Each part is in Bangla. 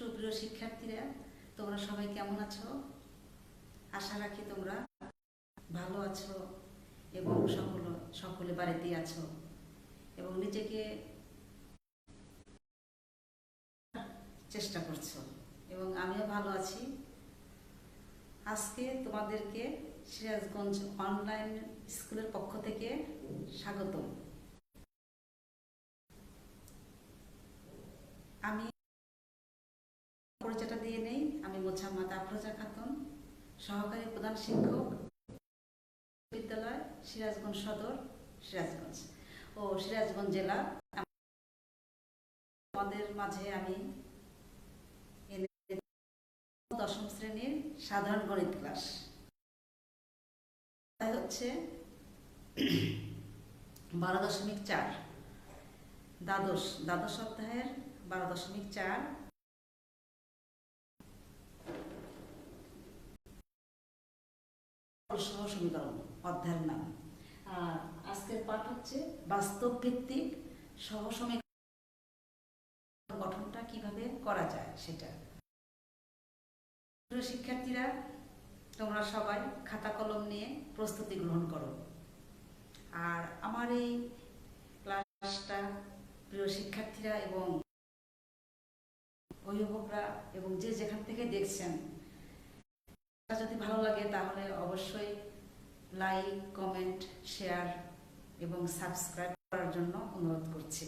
সুপ্রিয় শিক্ষার্থীরা, তোমরা সবাই কেমন আছো? আশা রাখি তোমরা ভালো আছো এবং সকল, সকলে বাড়িতে আছো। এবং নিজেকে চেষ্টা করছ। এবং আমিও ভালো আছি। আজকে তোমাদেরকে সিরাজগঞ্জ অনলাইন স্কুলের পক্ষ থেকে স্বাগতম আমি পরিচয়টা দিয়ে নেই আমি মোছাম্মদ আফরোজা খাতুন সহকারী প্রধান শিক্ষক, বিদ্যালয়, সিরাজগঞ্জ সদর, সিরাজগঞ্জ ও সিরাজগঞ্জ জেলা। আমাদের মাঝে আমি দশম শ্রেণির সাধারণ গণিত ক্লাস। হচ্ছে বারো দশমিক চার, দ্বাদশ দ্বাদশ সপ্তাহের বারো দশমিক চার সহ সমীকরণ অধ্যায়ের নাম। আর আজকের পাঠ হচ্ছে বাস্তব ভিত্তিক সহ সমীকরণ গঠনটা কীভাবে করা যায় সেটা। শিক্ষার্থীরা, তোমরা সবাই খাতা কলম নিয়ে প্রস্তুতি গ্রহণ করো। আর আমার এই ক্লাসটা প্রিয় শিক্ষার্থীরা এবং অভিভাবকরা এবং যে যেখান থেকে দেখছেন যদি ভালো লাগে, তাহলে অবশ্যই লাইক কমেন্ট শেয়ার এবং সাবস্ক্রাইব করার জন্য অনুরোধ করছি।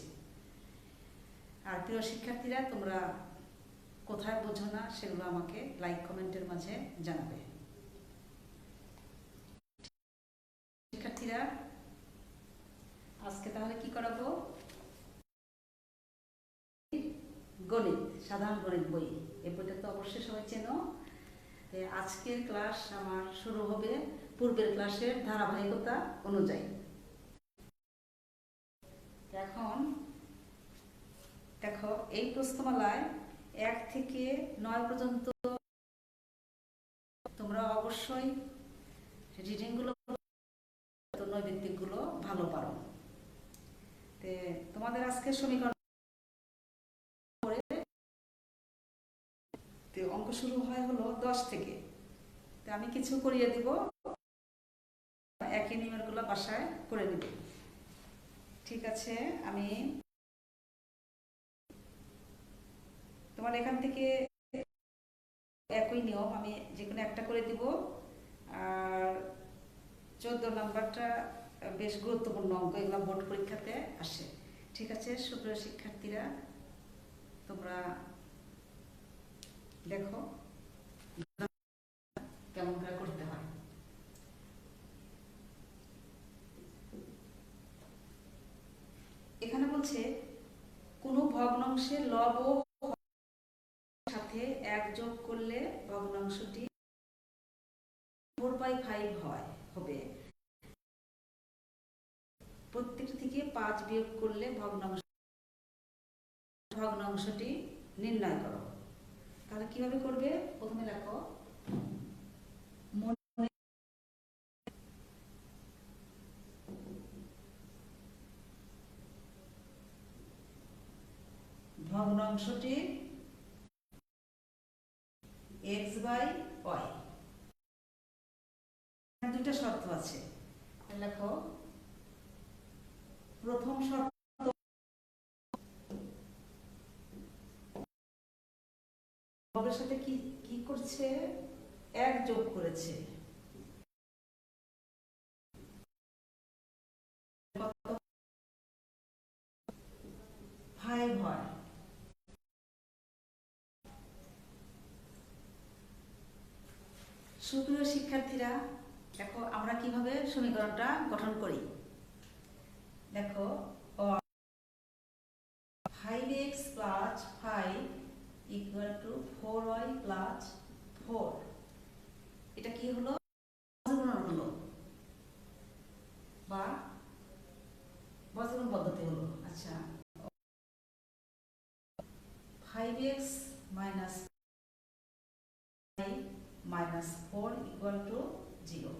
আর প্রিয় শিক্ষার্থীরা, তোমরা কোথায় বোঝো না, সেগুলো আমাকে লাইক কমেন্টের মাঝে জানাবে। শিক্ষার্থীরা, আজকে তাহলে কি করাবো? গণিত, সাধারণ গণিত বই। এ বইটা তো অবশ্যই সবাই চেনো। আজকের ক্লাস আমার শুরু হবে পূর্বের ক্লাসের ধারাবাহিকতা অনুযায়ী। এখন দেখো, এই প্রশ্নমালায় এক থেকে নয় পর্যন্ত তোমরা অবশ্যই রিডিংগুলো নৈবিত্তিকগুলো ভালো পারো। তোমাদের আজকে সমীকরণ অঙ্ক শুরু হয় হলো দশ থেকে। তো আমি কিছু করিয়ে দিব। একই নিয়মেরগুলো বাসায় করে নিব। ঠিক আছে, আমি তোমার এখান থেকে একই নিয়ম আমি যে কোনো একটা করে দিব। আর চোদ্দ নাম্বারটা বেশ গুরুত্বপূর্ণ অঙ্ক, এগুলো বোর্ড পরীক্ষাতে আসে। ঠিক আছে, সুপ্রিয় শিক্ষার্থীরা, তোমরা দেখো, কেমন করে করতে হয়। এখানে বলছে, কোনো ভগ্নাংশে লব ও সাথে এক যোগ করলে ভগ্নাংশটি ফোর বাই ফাইভ হয়, হবে। প্রত্যেকটি থেকে পাঁচ বিয়োগ করলে ভগ্নাংশ ভগ্নাংশটি নির্ণয় করো। তাহলে কীভাবে করবে? প্রথমে লেখো ভগ্নাংশটি এক্স বাই ওয়াই দুটা শর্ত আছে। লেখো, প্রথম শর্ত বর্গের সাথে কি কি করছে? এক যোগ করেছে। ফাইভ হয়। সুপ্রিয় শিক্ষার্থীরা, দেখো আমরা কীভাবে সমীকরণটা গঠন করি। দেখো five x plus five equal to four y plus four এটা কি হলো? বজ্রগুণন হলো। বা বজ্রগুণ পদ্ধতি হলো। আচ্ছা। Five x minus five minus four equal to zero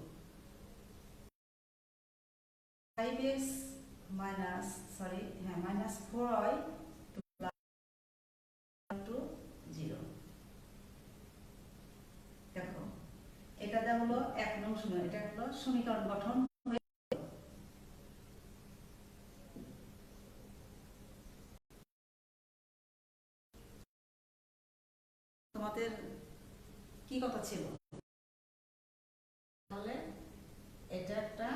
five x minus sorry হ্যাঁ minus four y to zero সমীকরণ এটা হলো সমীকরণ গঠন তোমাদের কি কথা ছিল তাহলে এটা একটা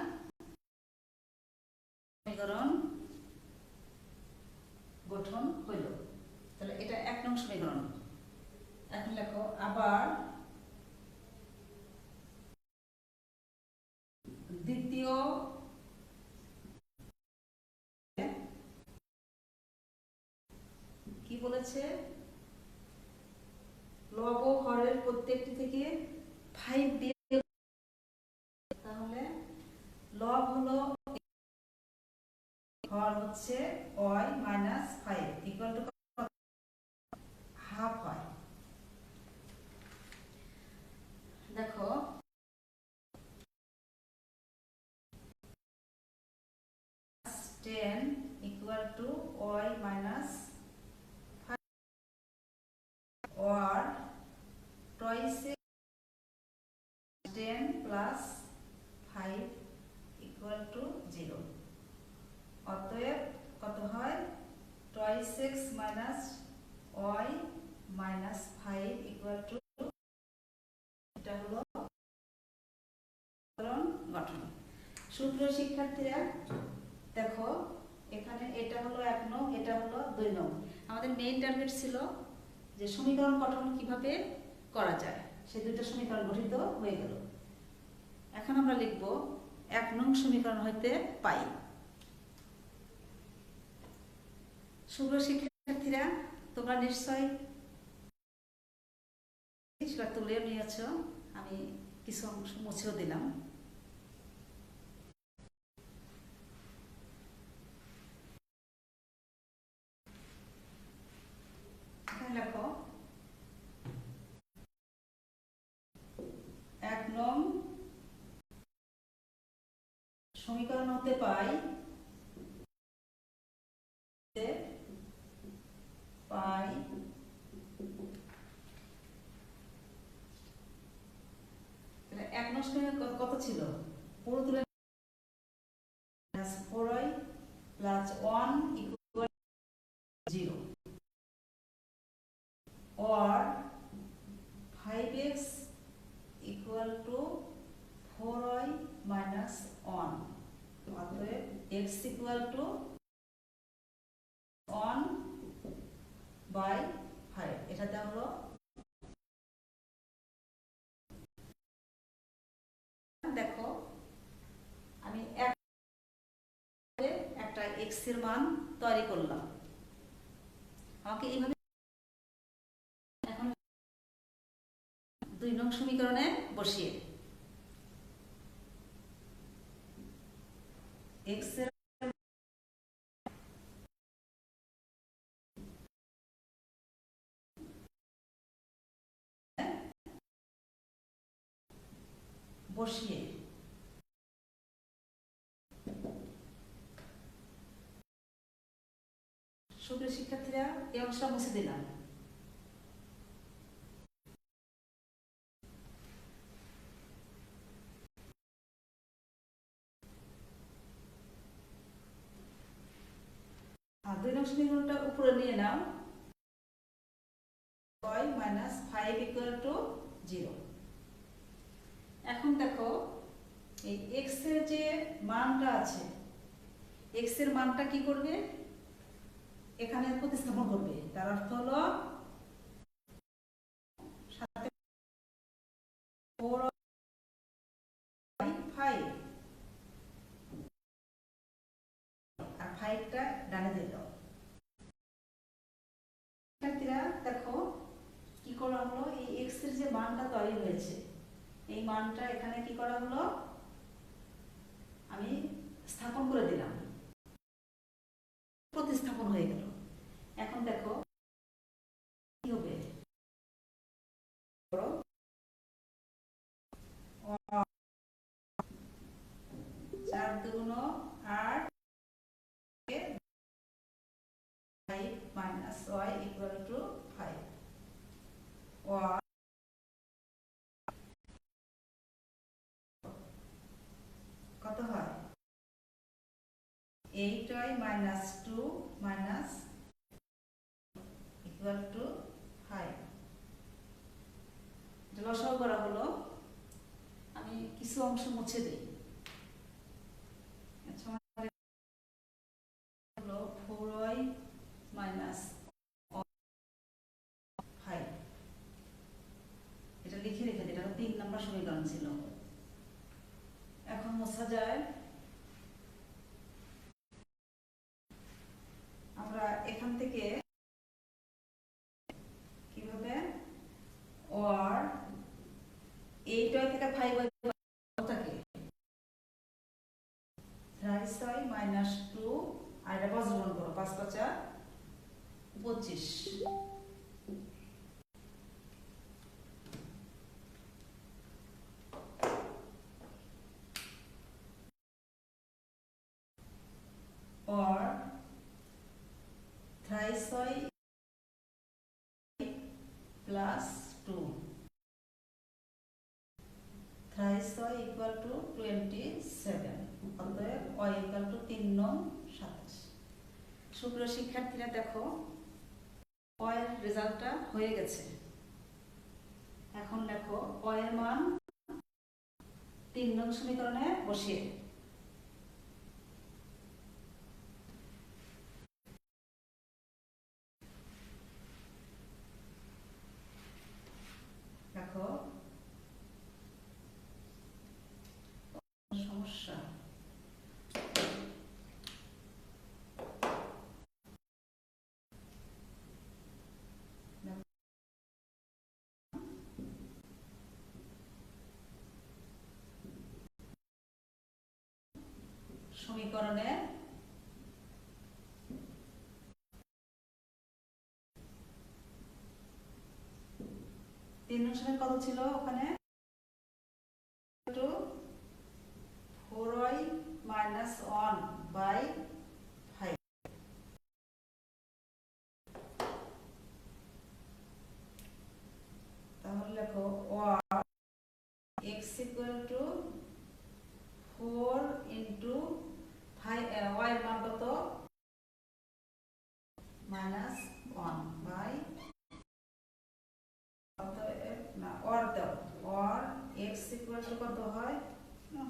সমীকরণ গঠন হইল তাহলে এটা এক নং সমীকরণ এখন লেখো আবার দ্বিতীয় কি বলেছে? নব হরের প্রত্যেকটি থেকে ফাইভ দিয়ে তাহলে লব হলো হর হচ্ছে y minus five equal to half হয় দেখো ten equal to y minus or twice ten plus five equal to zero অতএব কত হয় twice x minus y minus five equal to এটা হলো সমীকরণ গঠন সুপ্রিয় শিক্ষার্থীরা, দেখো, এখানে এটা হলো এক নং, এটা হলো দুই নং। আমাদের মেইন টার্গেট ছিল যে সমীকরণ গঠন কীভাবে করা যায়। সে দুটো সমীকরণ গঠিত হয়ে গেল। এখন আমরা লিখব এক নং সমীকরণ হইতে পাই। শুভ শিক্ষার্থীরা, তোমরা নিশ্চয় সেটা তুলেও নিয়েছ। আমি কিছু অংশ মুছেও দিলাম এখানে লেখো এক নং হতে পাই? পাই। এক মাস কত ছিল? পুরো তুলে four y plus one equal zero or 5x equal to 4y minus 1 অতএব x equal to 1 by 5 এটা দেওয়া হলো দেখো আমি এক এর মান তৈরি করলাম। আমাকে এইভাবে দুই নং সমীকরণে বসিয়ে এর বসিয়ে সুপ্রিয় শিক্ষার্থীরা, এই অংশটা মুছে দিলাম। উপরে নিয়ে নাও। Minus five equal to zero এখন দেখো, এই এক্সের যে মানটা আছে এক্সের মানটা কি করবে? এখানে প্রতিস্থাপন করবে। তার অর্থ হলো ফাইভ দেখো কি করা হলো? এই এর যে মানটা তৈরি হয়েছে, এই মানটা এখানে কি করা হলো? আমি স্থাপন করে দিলাম। প্রতিস্থাপন হয়ে গেল। এখন দেখো, কি হবে? চার দুগুণ আট five minus y equal to five one কত হয়? Eight y minus two minus equal to five লসাও করা হলো, আমি কিছু অংশ মুছে দিই। আচ্ছা মাইনাস এটা লিখে রেখে দিই, এটা তিন নম্বর সমীকরণ ছিল। এখন মোছা যায় আমরা এখান থেকে কীভাবে ওর এইট ওয়াই থেকে ফাইভ ওয়াই থাকে থ্রাইস ওয়াই মাইনাস টু আর এটা বজ্রমন করো পাঁচ পাঁচা পঁচিশ or thrice y plus 2 thrice y equal to 27 অতএব y equal to 3 নং 27 সুপ্রিয় শিক্ষার্থীরা দেখো এর রেজাল্টটা হয়ে গেছে। এখন দেখো অয়ের মান তিন নং সমীকরণে বসিয়ে দেখো সমস্যা সমীকরণে তিন অনুসারে কত ছিল ওখানে two four y minus one by five তাহলে লেখো one x equal to four into five y এর মান কত মাইনাস ওয়ান বাই অতএব না অর দাও অর এক্স ইকুয়াল টু কত হয় না।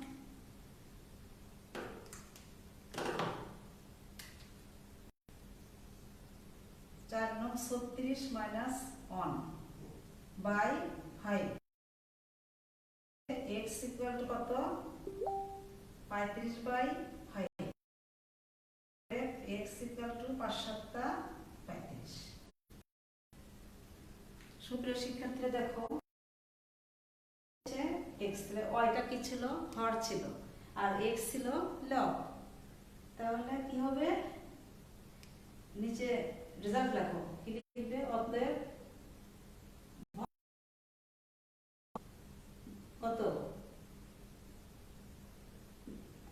চার নং ছত্রিশ minus one by five x equal to কত? সুপ্রিয় শিক্ষার্থীরা, দেখো এক্স ওয়াইটা কি ছিল? হর ছিল। আর এক্স ছিল লব তাহলে কি হবে? নিচে রেজাল্ট লেখো। কি লিখবে অতএব কত?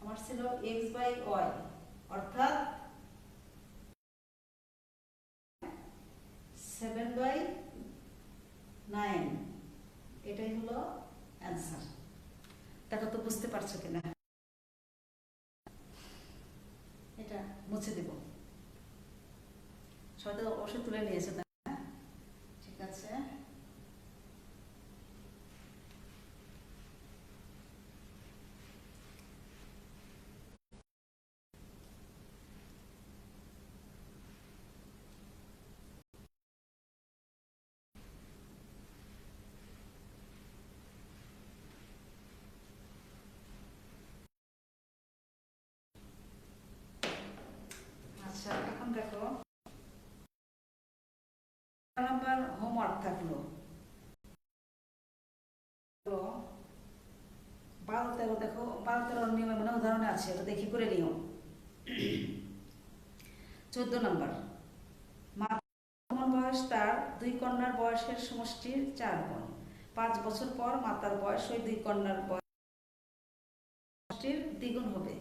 আমার ছিল এক্স বাই ওয়াই অর্থাৎ সেভেন বাই নাইন এটাই হলো অ্যান্সার দেখো তো বুঝতে পারছ কিনা এটা মুছে দেব সবাই তো অবশ্যই তুলে নিয়েছে তাই না? ঠিক আছে আচ্ছা এখন দেখো নাম্বার হোমওয়ার্ক থাকল। বারো তেরো দেখো বারো তেরো নিয়মে মানে উদাহরণে আছে, এটা দেখি করে নিও। চোদ্দ নম্বর। বর্তমান বয়স তার দুই কন্যার বয়সের সমষ্টির চার গুণ। পাঁচ বছর পর মাতার বয়স ওই দুই কন্যার বয়সটির দ্বিগুণ হবে।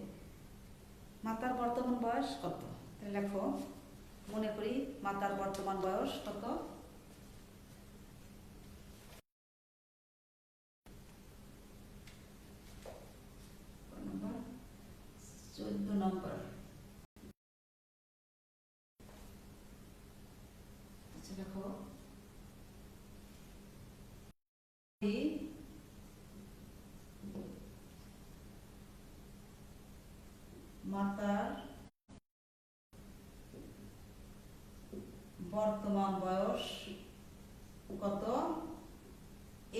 মাতার বর্তমান বয়স কত? লেখো, মনে করি মাতার বর্তমান বয়স কত? চোদ্দ নম্বর। আচ্ছা, মাতার বর্তমান বয়স কত?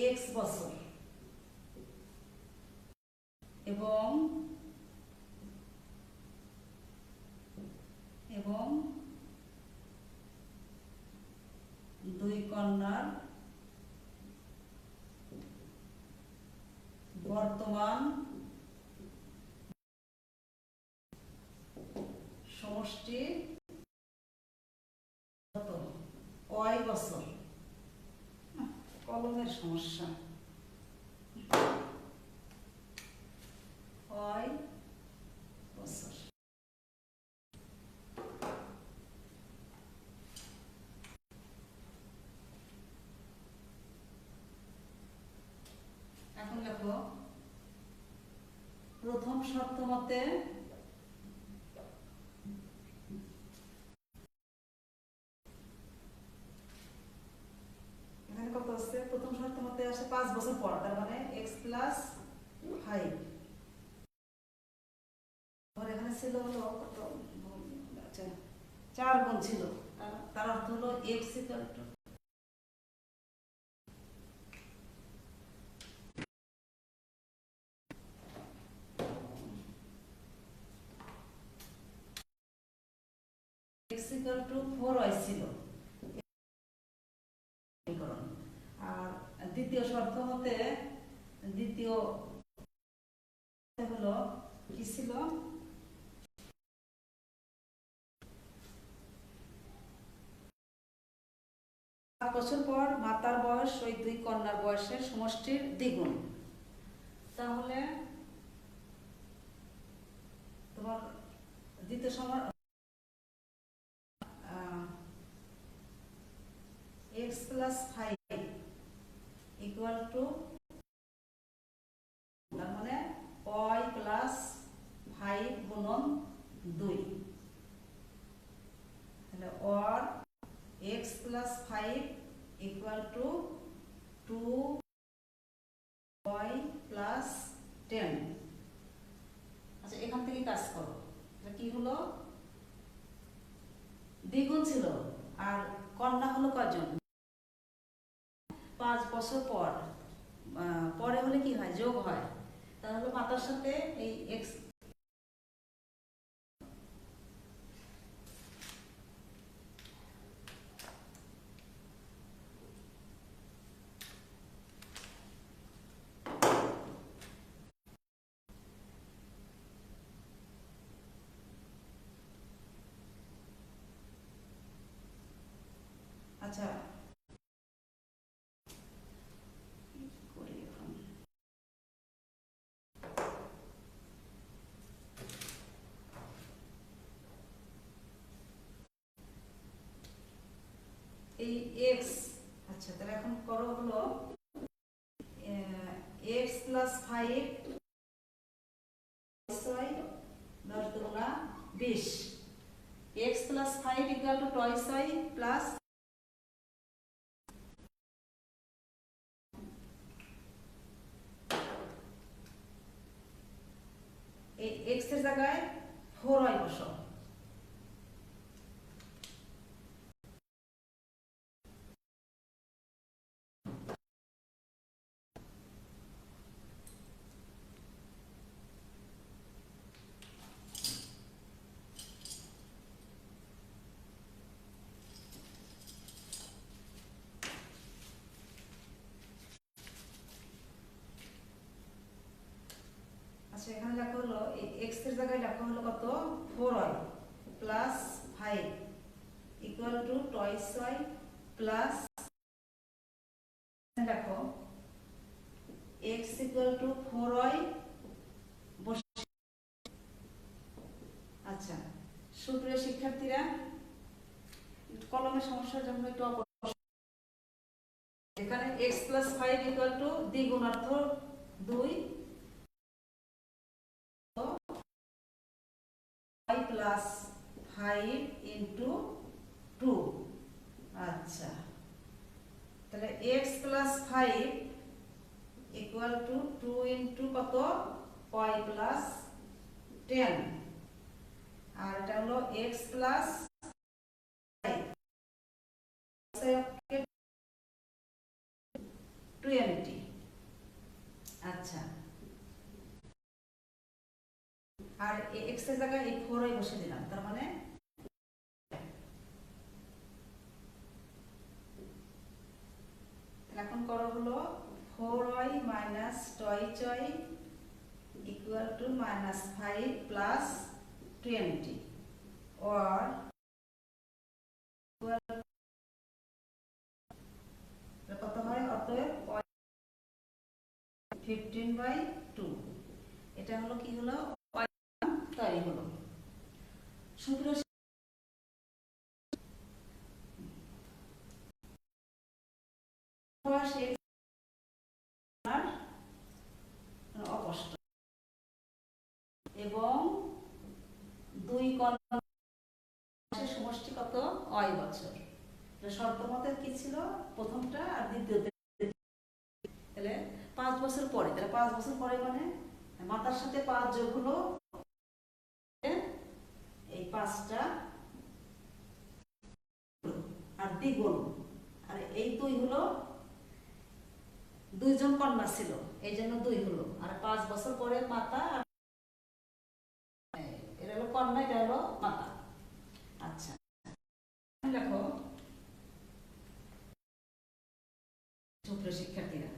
এক্স বছর। এবং এবং দুই কন্যার বর্তমান সমষ্টি কয় বছর? কলমের সমস্যা। কয় বছর এখন দেখো প্রথম শর্ত মতে এখানে কত আছে? প্রথম শর্ত মতে আসে পাঁচ বছর পর, তার মানে এক্স প্লাস ফাইভ আর এখানে ছিল হলো কত আচ্ছা চার গুণ ছিল তার- তার অর্থ হলো x equal to x equal to four y ছিল সমীকরণ। আর দ্বিতীয় শর্ত মতে দ্বিতীয় হলো কি ছিল? বছর পর মাতার বয়স ওই দুই কন্যার বয়সের সমষ্টির দ্বিগুণ। তাহলে তোমার দ্বিতীয় সময় x plus five equal to তার মানে ওয়াই প্লাস ফাইভ গুণন দুই। তাহলে or x plus five equal to two y plus ten আচ্ছা এখান থেকে কাজ করো। কি হলো? দ্বিগুণ ছিল। আর কন্যা হলো কজন পাঁচ বছর পর পরে হলে কি হয়? যোগ হয়। তাহলে মাতার সাথে এই এক্স আচ্ছা কি করি এখন? এই এক্স আচ্ছা তাহলে এখন করো হলো এক্স প্লাস ফাইভ ছয় দশ দুগুণা বিশ x plus five equal to toy ছয় প্লাস এই এক্সের জায়গায় ফোর ওয়াই বসাও আচ্ছা এখানে লেখা হলো এক্সের জায়গায় লেখা হলো কত? Four y plus five equal to twice y plus দেখো x equal to four y আচ্ছা সুপ্রিয় শিক্ষার্থীরা কলমের সমস্যার জন্য একটু এখানে x plus five equal to দ্বিগুণার্থ দুই five plus five into two আচ্ছা তাহলে x plus five equal to two into কত? ওয়াই প্লাস টেন আর এটা হলো এক্স প্লাস টোয়েন্টি আচ্ছা। আর এক্সের জায়গায় এই ফোর বসে দিলাম, তার মানে তাহলে এখন করো হলো four y minus twice y equal minus five plus twenty or এটা কত হয় অতএব ফিফটিন বাই টু এটা হলো কি হলো? তৈরি হলো। সেই আর অকষ্ট এবং দুই কন্যা সমষ্টি কত অয় বছর। শর্ত মতের কি ছিল? প্রথমটা আর দ্বিতীয়তে তাহলে পাঁচ বছর পরে, তাহলে পাঁচ বছর পরে মানে মাতার সাথে পাঁচ যোগ হলো এই পাঁচটা আর দ্বিগুণ। আর এই দুই হলো দুইজন কন্যা ছিল, এই জন্য দুই হলো। আর পাঁচ বছর পরে মাতা আর এটা হলো কন্যা, এটা হলো মাতা। দেখো। সুপ্রিয় শিক্ষার্থীরা।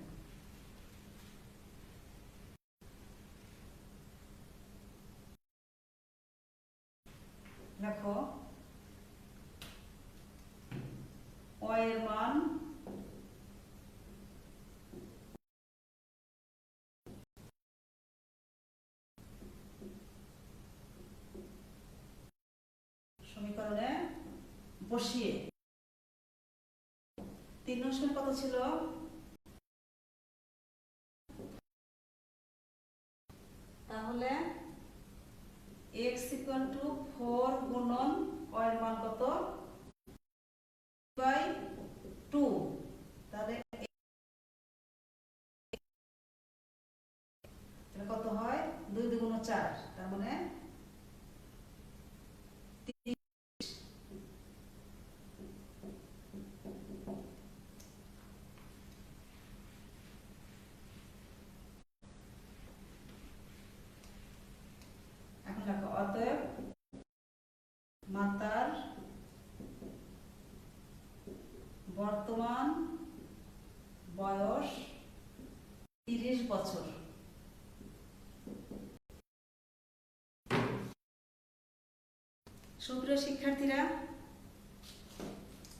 দেখো। অ এর মান সমীকরণে বসিয়ে। তিন নং সময় কত ছিল? তাহলে এক্স ইকুয়াল টু ফোর গুণন কয়ের মান কত? বাই টু তাহলে কত হয় দুই দুগুণ চার তার মানে এখন দেখো অতএব মাতার বর্তমান বয়স তিরিশ বছর সুপ্রিয় শিক্ষার্থীরা,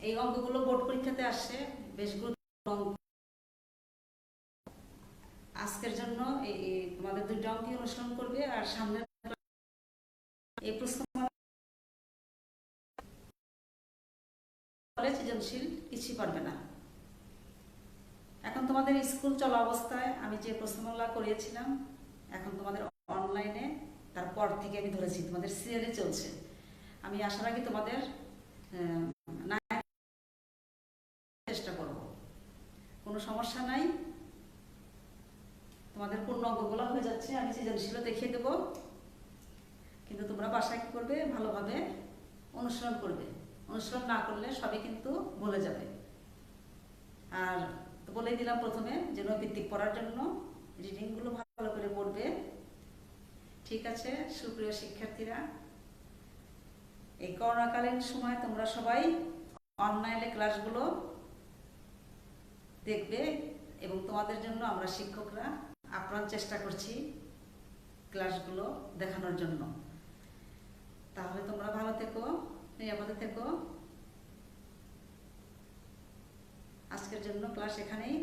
এই অঙ্কগুলো বোর্ড পরীক্ষাতে আসে বেশ গুরুত্বপূর্ণ অঙ্ক। আজকের জন্য তোমাদের দুইটা অঙ্কই অনুসরণ করবে, আর সামনে এই প্রশ্ন সৃজনশীল কিছুই পারবে না। এখন তোমাদের স্কুল চলা অবস্থায় আমি যে প্রশ্নমালা করিয়েছিলাম, এখন তোমাদের অনলাইনে তারপর থেকে আমি ধরেছি, তোমাদের সিরিয়ালে চলছে। আমি আসার আগে তোমাদের চেষ্টা করব। কোনো সমস্যা নাই। তোমাদের পূর্ণ অঙ্কগুলো হয়ে যাচ্ছে, আমি সৃজনশীলও দেখিয়ে দেবো। কিন্তু তোমরা বাসায় কি করবে? ভালোভাবে অনুসরণ করবে। অনুসরণ না করলে সবই কিন্তু বলে যাবে। আর তো বলেই দিলাম প্রথমে যে নৈভিত্তিক পড়ার জন্য রিডিংগুলো ভালো করে পড়বে। ঠিক আছে, সুপ্রিয় শিক্ষার্থীরা। এই করোনাকালীন সময় তোমরা সবাই অনলাইনে ক্লাসগুলো দেখবে এবং তোমাদের জন্য আমরা শিক্ষকরা আপ্রাণ চেষ্টা করছি ক্লাসগুলো দেখানোর জন্য। তাহলে তোমরা ভালো থেকো, নিরাপদে থেকো। আজকের জন্য ক্লাস এখানেই